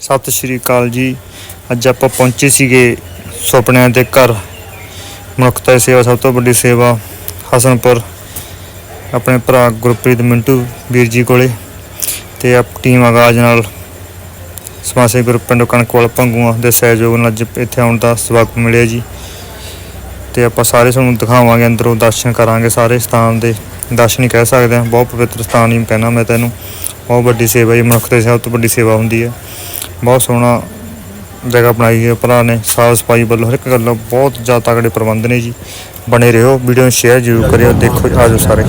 ਸਤਿ ਸ਼੍ਰੀ ਅਕਾਲ ਜੀ। ਅੱਜ ਆਪਾਂ ਪਹੁੰਚੇ ਸੀਗੇ ਸੁਪਨਿਆਂ ਦੇ ਘਰ। ਮਨੁੱਖਤਾ ਦੀ ਸੇਵਾ ਸਭ ਤੋਂ ਵੱਡੀ ਸੇਵਾ ਹਸਨਪੁਰ। ਆਪਣੇ ਭਰਾ ਗੁਰਪ੍ਰੀਤ ਮਿੰਟੂ ਵੀਰ ਜੀ ਕੋਲੇ ਤੇ ਆਪ ਟੀਮ ਆਗਾਜ਼ ਨਾਲ ਸਮਾਜ ਸੇਵੀ ਗਰੁੱਪ ਪਿੰਡ ਕਣਕਵਾਲ ਭੰਗੂਆਂ ਦੇ ਸਹਿਯੋਗ ਨਾਲ ਅੱਜ ਇੱਥੇ ਆਉਣ ਦਾ ਸਵਾਗਤ ਮਿਲਿਆ ਜੀ। ਤੇ ਆਪਾਂ ਸਾਰੇ ਤੁਹਾਨੂੰ ਦਿਖਾਵਾਂਗੇ, ਅੰਦਰੋਂ ਦਰਸ਼ਨ ਕਰਾਂਗੇ ਸਾਰੇ ਸਥਾਨ ਦੇ। ਦਰਸ਼ਨ ਹੀ ਕਹਿ ਸਕਦੇ ਹਾਂ, ਬਹੁਤ ਪਵਿੱਤਰ ਸਥਾਨ ਹੀ ਕਹਿਣਾ ਮੈਂ ਤੈਨੂੰ। ਬਹੁਤ ਵੱਡੀ ਸੇਵਾ ਜੀ ਮਨੁੱਖਤਾ ਦੀ ਸਭ ਤੋਂ ਵੱਡੀ ਸੇਵਾ ਹੁੰਦੀ ਹੈ। ਬਹੁਤ ਸੋਹਣਾ ਜਗ੍ਹਾ ਬਣਾਈ ਹੈ ਭਰਾ ਨੇ ਸਾਫ਼ ਸਫ਼ਾਈ ਵੱਲੋਂ ਹਰ ਇੱਕ ਗੱਲੋਂ ਬਹੁਤ ਜ਼ਿਆਦਾ ਤਗੜੇ ਪ੍ਰਬੰਧ ਨੇ ਜੀ। ਬਣੇ ਰਹੋ ਵੀਡੀਓ ਨੂੰ ਸ਼ੇਅਰ ਜ਼ਰੂਰ ਕਰਿਓ ਦੇਖੋ ਆਜੋ ਸਾਰੇ।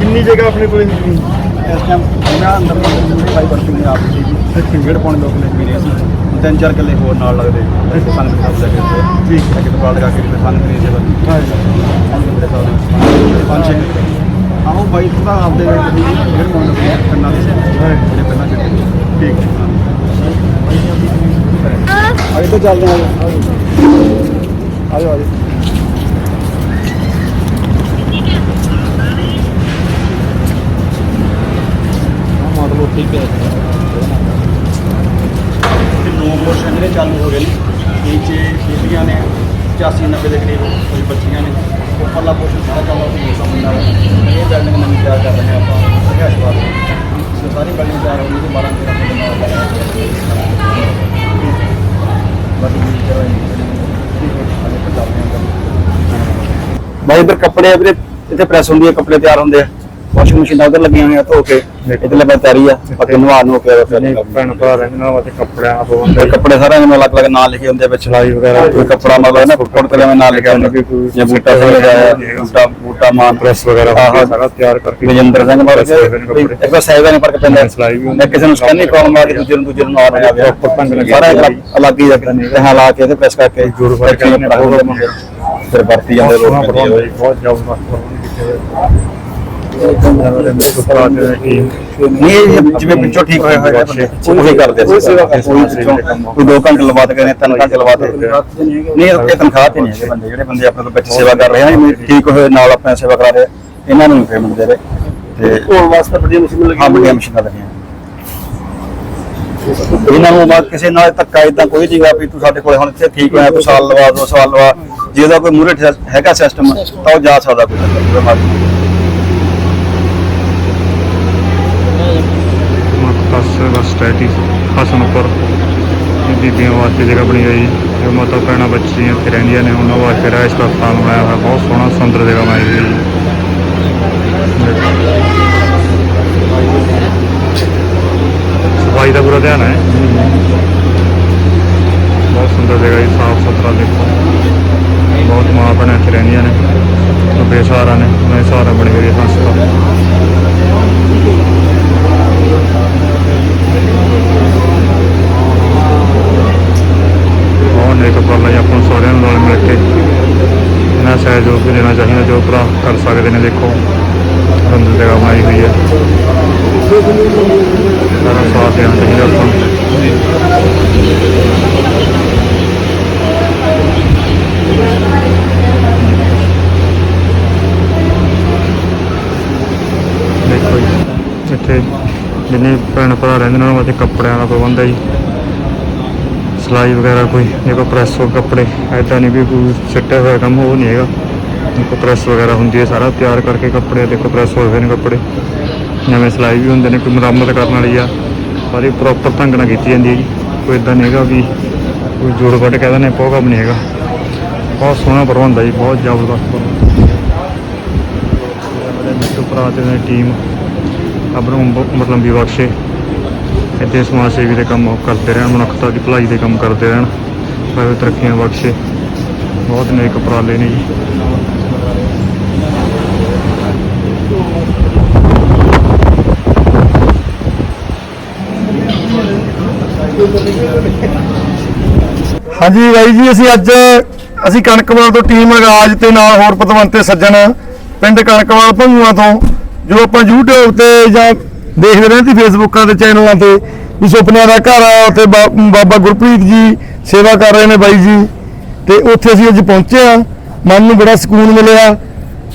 ਕਿੰਨੀ ਜਗ੍ਹਾ ਆਪਣੇ ਕੋਲ ਇਸ ਟਾਈਮ ਮੈਂ ਅੰਦਰ ਮੇਰੇ ਭਾਈ ਵਰਕਿੰਗ ਆਪ ਸੀ ਜੀ। ਡੇਢ ਪੌਣੇ ਦੋ ਕਿਲੇ ਜ਼ਮੀਨ ਸੀ ਤਿੰਨ ਚਾਰ ਕਿੱਲੇ ਹੋਰ ਨਾਲ ਲੱਗਦੇ। ਤੇ ਸੰਗਤ ਸਾਹਿਬ ਲੈ ਕੇ ਗਏ ਠੀਕ ਹੈ ਕਿ ਦੁਕਾਨ ਲਗਾ ਕੇ ਤੇ ਸੇਵਾ ਕੀਤੀ ਮੇਰੇ ਸਾਹਿਬ ਪੰਜ ਛੇ। ਕਿੱਲੇ। ਆਹੋ ਬਾਈ ਤੂੰ ਤਾਂ ਆਪਦੇ ਪੌਣੇ ਦੋ ਕਿਲੇ ਪਿੰਡਾਂ ਦੇ ਸੀ। ਜਿਹੜੇ ਪਹਿਲਾਂ ਜਿਹੜੇ ਠੀਕ। ਆਏ ਤਾਂ ਚੱਲਦੇ ਆ ਆਜੋ ਆਜੋ। ਮਾਡਲ ਉੱਥੇ ਪਿਆ ਤੇ ਦੋ ਪੋਰਸ਼ਨ ਜਿਹੜੇ ਚਾਲੂ ਹੋ ਗਏ ਨੇ। ਇਹ 'ਚ ਬੀਬੀਆਂ ਨੇ 85 90 ਦੇ ਕਰੀਬ ਕੋਈ ਬੱਚੀਆਂ ਨੇ। ਉੱਪਰਲਾ ਪੋਰਸ਼ਨ ਸਾਰਾ ਚੱਲਦਾ ਉਹ ਮੌਸਮ ਹੁੰਦਾ ਹੈ। ਇਹ ਬਿਲਡਿੰਗ ਨਵੀਂ ਤਿਆਰ ਕਰ ਰਹੇ ਹਾਂ ਆਪਾਂ। ਰਿਹਾਇਸ਼ ਵਾਸਤੇ ਸੋ ਸਾਰੀ ਬਿਲਡਿੰਗ ਤਿਆਰ ਹੋ ਗਈ ਤੇ 12 13 ਫੁੱਟ ਨਾਲ ਬਣਾ ਇਹ ਚੱਲਦੇ ਬਾਈ ਇਧਰ ਕੱਪੜੇ ਆ ਵੀਰੇ। ਇੱਥੇ ਪ੍ਰੈਸ ਹੁੰਦੀ ਹੈ, ਕੱਪੜੇ ਤਿਆਰ ਹੁੰਦੇ ਆ। ਵਾਸ਼ਿੰਗ ਮਸ਼ੀਨਾਂ ਉਧਰ ਲੱਗੀਆਂ ਹੋਈਆਂ ਧੋ ਕੇ ਇਧਰਲੇ ਪਾਸੇ ਤਿਆਰੀ ਆ ਬਾਕੀ ਨਵਾ ਨੂੰ ਕੇ ਭੈਣ ਭਰਾ ਰਹਿੰਦੇ ਨਾਲ ਵਾਸਤੇ ਕੱਪੜਿਆਂ ਦਾ। ਤੇ ਕੱਪੜੇ ਸਾਰਿਆਂ ਦੇ ਅਲੱਗ ਅਲੱਗ ਨਾਂ ਲਿਖੇ ਹੁੰਦੇ ਵਿੱਚ। ਸਿਲਾਈ ਵਗੈਰਾ ਕੋਈ ਕੱਪੜਾ ਮਤਲਬ ਨਾ ਫੁੱਟ ਤੇ ਜਿਵੇਂ ਨਾਂ ਲਿਖਿਆ ਹੁੰਦਾ। ਜਾਂ ਬੂਟਾ ਸਿੰਘ ਹੈ, ਬੂਟਾ ਬੂਟਾ ਮਾਨ। ਪ੍ਰੈਸ ਵਗੈਰਾ ਸਾਰਾ ਤਿਆਰ ਕਰਕੇ। ਵਿਜੇਂਦਰ ਸਿੰਘ ਕੱਪੜੇ। ਇੱਕ ਵਾਰ ਸਾਈਜ਼ ਦਾ ਨਹੀਂ ਫ਼ਰਕ ਪੈਂਦਾ ਸਿਲਾਈ ਵੀ ਹੁੰਦੀ ਕਿਸੇ ਨੂੰ ਸਕੈਨਿੰਗ ਪ੍ਰੋਬਲਮ ਆ ਦੂਜੇ ਨੂੰ ਦੂਜੇ ਨੂੰ ਆ ਰਿਹਾ Proper ਢੰਗ ਨਾਲ ਸਾਰਾ ਅਲੱਗ ਹੀ ਤੇ ਲਾ ਕੇ ਤੇ ਪ੍ਰੈਸ ਕਰਕੇ ਜੋੜ ਫੜ ਕੇ ਫਿਰ ਵਰਤੀ ਜਾਂਦੇ ਲੋਕ ਬਹੁਤ ਜ਼ਬਰਦਸਤ ਨਹੀਂ ਇਹ ਜਿਵੇਂ ਪਿੱਛੋਂ ਠੀਕ ਹੋਏ ਹੋਏ ਬੰਦੇ। ਉਹੀ ਕਰਦੇ ਕੋਈ ਸੇਵਾ ਕੋਈ ਦੋ ਕਰੇ ਘੰਟੇ ਨਹੀਂ ਤਨਖਾਹ ਤੇ ਨਹੀਂ ਹੈਗੇ ਬੰਦੇ। ਜਿਹੜੇ ਬੰਦੇ ਆਪਣੇ ਤੋਂ ਵਿੱਚ ਸੇਵਾ ਕਰ ਰਹੇ ਆ ਇਹ ਠੀਕ ਹੋਏ ਨਾਲ ਆਪਣਾ ਸੇਵਾ ਕਰਾ ਰਹੇ ਆ, ਇਹਨਾਂ ਨੂੰ ਪੇਮੈਂਟ ਦੇ ਰਹੇ। ਤੇ ਹੋਰ ਵਾਸਤੇ ਵੱਡੀਆਂ ਮਸ਼ੀਨਾਂ ਹਾਂ ਵੱਡੀਆਂ ਮਸ਼ੀਨਾਂ ਲੱਗੀਆਂ। ਇਹਨਾਂ ਨੂੰ ਮਾ ਕਿਸੇ ਨਾਲ ਧੱਕਾ ਇਦਾਂ ਕੋਈ ਜੀਗਾ ਵੀ ਤੂੰ ਸਾਡੇ ਕੋਲੇ ਹੁਣ ਇੱਥੇ ਠੀਕ ਹੋਇਆ ਤੂੰ ਸਾਲ ਲਵਾ ਦੋ ਸਾਲ ਲਵਾ। ਜੇ ਉਹਦਾ ਕੋਈ ਮੂਰੇ ਹੈਗਾ ਸਿਸਟਮ ਤਾਂ ਉਹ ਜਾ ਸਕਦਾ ਕੋਈ। ਧੱਕਾ ਮਰਜ਼ੀ ਮਕਤਸ ਵਸਟੈਟੀ ਹਸਨਪੁਰ ਬੀਬੀਆਂ ਵਾਸਤੇ ਜਗ੍ਹਾ ਬਣੀ ਹੋਈ। ਜੋ ਮਾਤਾ ਭੈਣਾਂ ਬੱਚੀਆਂ ਇੱਥੇ ਰਹਿੰਦੀਆਂ ਨੇ, ਉਹਨਾਂ ਵਾਸਤੇ ਰਹਿਸ਼ ਦਾ ਸਥਾਨ ਬਣਾਇਆ ਹੋਇਆ। ਬਹੁਤ ਸੋਹਣਾ ਸੁੰਦਰ ਜਗ੍ਹਾ ਬਣਾਈ ਹੋਈ ਸਫ਼ਾਈ ਦਾ ਪੂਰਾ ਧਿਆਨ ਹੈ। ਬਹੁਤ ਸੁੰਦਰ ਜਗ੍ਹਾ ਹੈ ਸਾਫ਼ ਸੁਥਰਾ ਦੇਖੋ। ਬਹੁਤ ਮਾਂ ਭੈਣਾਂ ਇੱਥੇ ਰਹਿੰਦੀਆਂ ਨੇ ਤੇ ਬੇਸਹਾਰਾ ਨੇ, ਉਹਨਾਂ ਸਹਾਰਾ ਬਣੀ ਹੋਈ ਹੈ ਸੰਸਥਾ ਬਹੁਤ ਨੇਕ ਹੁਣ ਸਾਰਿਆਂ ਨੂੰ ਨਾਲ ਮਿਲ ਕੇ ਇਹਨਾਂ ਸਹਿਯੋਗ ਵੀ ਦੇਣਾ ਚਾਹੀਦਾ ਜੋ ਭਰਾ ਕਰ ਸਕਦੇ ਨੇ, ਦੇਖੋ। ਅੰਦਰ ਜਗ੍ਹਾ ਬਣਾਈ ਹੋਈ ਹੈ। ਸਾਰਾ ਸਾਥ ਦੇਣਾ ਚਾਹੀਦਾ ਆਪਾਂ ਨੂੰ। ਦੇਖੋ ਜੀ, ਇੱਥੇ ਜਿੰਨੇ ਭੈਣ ਭਰਾ ਰਹਿੰਦੇ ਨੇ, ਉਹਨਾਂ ਵਾਸਤੇ ਕੱਪੜਿਆਂ ਦਾ ਪ੍ਰਬੰਧ ਹੈ ਜੀ। ਸਿਲਾਈ ਵਗੈਰਾ ਕੋਈ ਦੇਖੋ ਕੋਈ ਪ੍ਰੈਸ ਹੋ, ਕੱਪੜੇ ਐਦਾਂ ਨਹੀਂ ਵੀ ਕੋਈ ਸਿੱਟਿਆ ਹੋਇਆ ਕੰਮ, ਉਹ ਨਹੀਂ ਹੈਗਾ। ਦੇਖੋ ਪ੍ਰੈਸ ਵਗੈਰਾ ਹੁੰਦੀ ਹੈ ਸਾਰਾ, ਤਿਆਰ ਕਰਕੇ ਕੱਪੜੇ, ਦੇਖੋ ਪ੍ਰੈਸ ਹੋਏ ਹੋਏ ਨੇ ਕੱਪੜੇ। ਨਵੇਂ ਸਿਲਾਈ ਵੀ ਹੁੰਦੇ ਨੇ, ਕੋਈ ਮੁਰੰਮਤ ਕਰਨ ਵਾਲੀ ਆ। ਸਾਰੀ ਪ੍ਰੋਪਰ ਢੰਗ ਨਾਲ ਕੀਤੀ ਜਾਂਦੀ ਹੈ ਜੀ। ਕੋਈ ਇਦਾਂ ਨਹੀਂ ਹੈਗਾ ਵੀ ਕੋਈ ਜੋੜ ਵੱਟ ਕਹਿੰਦਾ ਨੇ ਪੋਹ ਕੰਮ ਨਹੀਂ ਹੈਗਾ। ਬਹੁਤ ਸੋਹਣਾ ਪ੍ਰਬੰਧ ਹੈ ਜੀ, ਬਹੁਤ ਜ਼ਬਰਦਸਤ ਪ੍ਰਬੰਧ। ਮੇਰੇ ਮਿੱਤਰ ਭਰਾ ਤੇ ਟੀਮ ਰੱਬ ਮਤਲਬ ਵੀ ਬਖਸ਼ੇ ਇੱਥੇ ਸਮਾਜ ਸੇਵੀ ਦੇ ਕੰਮ ਉਹ ਕਰਦੇ ਰਹਿਣ, ਮਨੁੱਖਤਾ ਦੀ ਭਲਾਈ ਦੇ ਕੰਮ ਕਰਦੇ ਰਹਿਣ ਭਾਵੇਂ ਤਰੱਕੀਆਂ ਬਖਸ਼ੇ। ਬਹੁਤ ਨੇਕ ਉਪਰਾਲੇ ਨੇ ਜੀ। ਹਾਂਜੀ ਬਾਈ ਜੀ, ਅਸੀਂ ਅੱਜ, ਅਸੀਂ ਕਣਕਵਾਲ ਤੋਂ ਟੀਮ ਰਾਜ ਤੇ ਨਾਲ ਹੋਰ ਪਤਵੰਤੇ ਸੱਜਣ, ਪਿੰਡ ਕਣਕਵਾਲ ਭੰਗੂਆਂ ਤੋਂ ਜੋ ਆਪਾਂ YouTube ਤੇ ਜਾਂ ਦੇਖਦੇ ਰਹਿੰਦੇ ਫੇਸਬੁੱਕਾਂ ਤੇ, ਚੈਨਲਾਂ ਤੇ, ਵੀ ਸੁਪਨਿਆਂ ਦਾ ਘਰ ਆ, ਉੱਥੇ ਬਾ- ਬਾਬਾ ਗੁਰਪ੍ਰੀਤ ਜੀ ਸੇਵਾ ਕਰ ਰਹੇ ਨੇ ਬਾਈ ਜੀ। ਤੇ ਉੱਥੇ ਅਸੀਂ ਅੱਜ ਪਹੁੰਚੇ ਆ ਮਨ ਨੂੰ ਬੜਾ ਸਕੂਨ ਮਿਲਿਆ।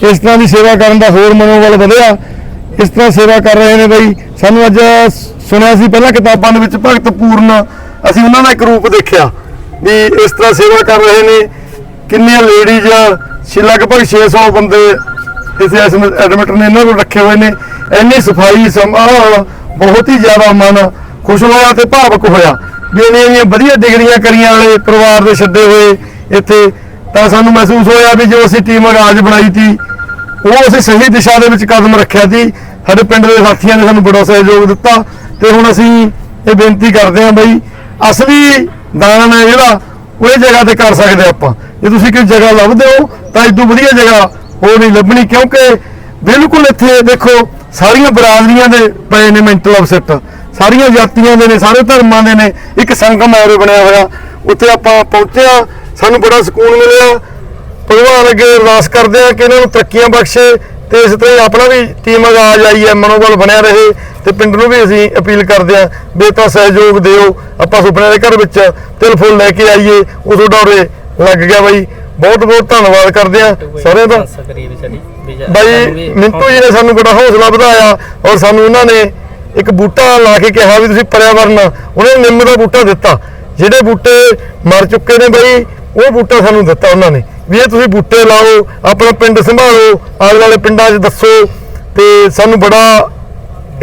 ਇਸ ਤਰ੍ਹਾਂ ਦੀ ਸੇਵਾ ਕਰਨ ਦਾ ਹੋਰ ਮਨੋਬਲ ਵਧਿਆ। ਇਸ ਤਰ੍ਹਾਂ ਸੇਵਾ ਕਰ ਰਹੇ ਨੇ ਬਾਈ। ਸਾਨੂੰ ਅੱਜ ਸੁਣਿਆ ਸੀ ਪਹਿਲਾਂ ਕਿਤਾਬਾਂ ਦੇ ਵਿੱਚ ਭਗਤ ਪੂਰਨ। ਅਸੀਂ ਉਹਨਾਂ ਦਾ ਇੱਕ ਰੂਪ ਦੇਖਿਆ, ਵੀ ਇਸ ਤਰ੍ਹਾਂ ਸੇਵਾ ਕਰ ਰਹੇ ਨੇ। ਕਿੰਨੀਆਂ ਲੇਡੀਜ਼ ਛੇ ਲਗਭਗ 600 ਬੰਦੇ ਇਥੇ ਐਡਮਿਟ ਨੇ, ਇਹਨਾਂ ਕੋਲ ਰੱਖੇ ਹੋਏ ਨੇ। ਇੰਨੀ ਸਫ਼ਾਈ ਸੰਭਾਲ ਬਹੁਤ ਹੀ ਜ਼ਿਆਦਾ ਮਨ ਖੁਸ਼ ਹੋਇਆ ਤੇ ਭਾਵਕ ਹੋਇਆ। ਵੀ ਇੰਨੀਆਂ ਵਧੀਆ ਡਿਗਰੀਆਂ ਕਰੀਆਂ ਵਾਲੇ ਪਰਿਵਾਰ ਦੇ ਛੱਡੇ ਹੋਏ ਇੱਥੇ, ਤਾਂ ਸਾਨੂੰ ਮਹਿਸੂਸ ਹੋਇਆ ਵੀ ਜੋ ਅਸੀਂ ਟੀਮ ਆਗਾਜ਼ ਬਣਾਈ ਸੀ, ਉਹ ਅਸੀਂ ਸਹੀ ਦਿਸ਼ਾ ਦੇ ਵਿੱਚ ਕਦਮ ਰੱਖਿਆ ਸੀ। ਸਾਡੇ ਪਿੰਡ ਦੇ ਸਾਥੀਆਂ ਨੇ ਸਾਨੂੰ ਬੜਾ ਸਹਿਯੋਗ ਦਿੱਤਾ ਤੇ ਹੁਣ ਅਸੀਂ ਇਹ ਬੇਨਤੀ ਕਰਦੇ ਹਾਂ ਬਈ, ਅਸਲੀ ਦਾਨ ਹੈ ਜਿਹੜਾ, ਉਹ ਇਹ ਜਗ੍ਹਾ ਤੇ ਕਰ ਸਕਦੇ ਆਪਾਂ। ਜੇ ਤੁਸੀਂ ਕੋਈ ਜਗ੍ਹਾ ਲੱਭਦੇ ਹੋ, ਤਾਂ ਇਦੋਂ ਵਧੀਆ ਜਗ੍ਹਾ ਹੋਰ ਨਹੀਂ ਲੱਭਣੀ, ਕਿਉਂਕਿ ਬਿਲਕੁਲ ਇੱਥੇ ਦੇਖੋ, ਸਾਰੀਆਂ ਬਰਾਦਰੀਆਂ ਦੇ ਪਏ ਨੇ ਮੈਂਟਲ ਅਪਸੈਟ ਸਾਰੀਆਂ ਜਾਤੀਆਂ ਦੇ ਨੇ, ਸਾਰੇ ਧਰਮਾਂ ਦੇ ਨੇ, ਇੱਕ ਸੰਗਮ ਐਰੇ ਬਣਿਆ ਹੋਇਆ। ਉੱਥੇ ਆਪਾਂ ਪਹੁੰਚਿਆ, ਸਾਨੂੰ ਬੜਾ ਸਕੂਨ ਮਿਲਿਆ। ਭਗਵਾਨ ਅੱਗੇ ਅਰਦਾਸ ਕਰਦੇ ਆ ਕਿ ਇਹਨਾਂ ਨੂੰ ਤਰੱਕੀਆਂ ਬਖਸ਼ੇ ਤੇ ਇਸ ਤਰ੍ਹਾਂ ਆਪਣਾ ਵੀ ਟੀਮ ਆਗਾਜ਼ ਆਈ ਹੈ, ਮਨੋਬਲ ਬਣਿਆ ਰਹੇ ਤੇ ਪਿੰਡ ਨੂੰ ਵੀ ਅਸੀਂ ਅਪੀਲ ਕਰਦੇ ਆ ਵੀ ਤਾਂ ਸਹਿਯੋਗ ਦਿਓ, ਆਪਾਂ ਸੁਪਨਿਆਂ ਦੇ ਘਰ ਵਿੱਚ ਤਿਲ ਫੁੱਲ ਲੈ ਕੇ ਆਈਏ, ਉਦੋਂ ਡੋਰੇ ਲੱਗ ਗਿਆ ਬਾਈ। ਬਹੁਤ ਬਹੁਤ ਧੰਨਵਾਦ ਕਰਦੇ ਆ, ਸਾਰਿਆਂ ਦਾ। ਬਾਈ ਮਿੰਟੂ ਜੀ ਨੇ ਸਾਨੂੰ ਬੜਾ ਹੌਸਲਾ ਵਧਾਇਆ ਔਰ ਸਾਨੂੰ ਉਹਨਾਂ ਨੇ ਇੱਕ ਬੂਟਾ ਲਾ ਕੇ ਕਿਹਾ ਵੀ ਤੁਸੀਂ ਪਰਿਆਵਰਨ ਉਹਨੇ ਨਿੰਮ ਦਾ ਬੂਟਾ ਦਿੱਤਾ। ਜਿਹੜੇ ਬੂਟੇ ਮਰ ਚੁੱਕੇ ਨੇ ਬਾਈ ਉਹ ਬੂਟਾ ਸਾਨੂੰ ਦਿੱਤਾ ਉਹਨਾਂ ਨੇ। ਵੀ ਇਹ ਤੁਸੀਂ ਬੂਟੇ ਲਾਓ ਆਪਣਾ ਪਿੰਡ ਸੰਭਾਲੋ ਆਲੇ ਵਾਲੇ ਪਿੰਡਾਂ 'ਚ ਦੱਸੋ। ਤੇ ਸਾਨੂੰ ਬੜਾ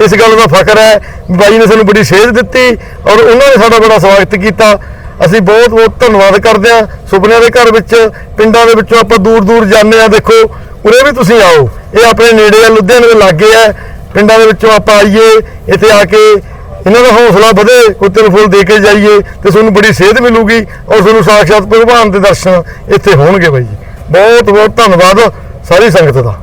ਇਸ ਗੱਲ ਦਾ ਫਖਰ ਹੈ ਬਾਈ ਨੇ ਸਾਨੂੰ ਬੜੀ ਸੇਧ ਦਿੱਤੀ ਔਰ ਉਹਨਾਂ ਨੇ ਸਾਡਾ ਬੜਾ ਸਵਾਗਤ ਕੀਤਾ। ਅਸੀਂ ਬਹੁਤ ਬਹੁਤ ਧੰਨਵਾਦ ਕਰਦੇ ਹਾਂ ਸੁਪਨਿਆਂ ਦੇ ਘਰ ਵਿੱਚ ਪਿੰਡਾਂ ਦੇ ਵਿੱਚੋਂ ਆਪਾਂ ਦੂਰ ਦੂਰ ਜਾਂਦੇ ਆ ਦੇਖੋ। ਉਰੇ ਵੀ ਤੁਸੀਂ ਆਓ। ਇਹ ਆਪਣੇ ਨੇੜੇ ਆ, ਲੁਧਿਆਣੇ ਦੇ ਲਾਗੇ ਆ। ਪਿੰਡਾਂ ਦੇ ਵਿੱਚੋਂ ਆਪਾਂ ਆਈਏ, ਇੱਥੇ ਆ ਕੇ ਇਹਨਾਂ ਦਾ ਹੌਸਲਾ ਵਧੇ ਕੋਈ ਤਿਲ ਫੁੱਲ ਦੇ ਕੇ ਜਾਈਏ ਤੇ ਤੁਹਾਨੂੰ ਬੜੀ ਸੇਧ ਮਿਲੂਗੀ ਔਰ ਤੁਹਾਨੂੰ ਸਾਖਸ਼ਾਤ ਭਗਵਾਨ ਦੇ ਦਰਸ਼ਨ ਇੱਥੇ ਹੋਣਗੇ ਬਾਈ ਜੀ। ਬਹੁਤ ਬਹੁਤ ਧੰਨਵਾਦ ਸਾਰੀ ਸੰਗਤ ਦਾ।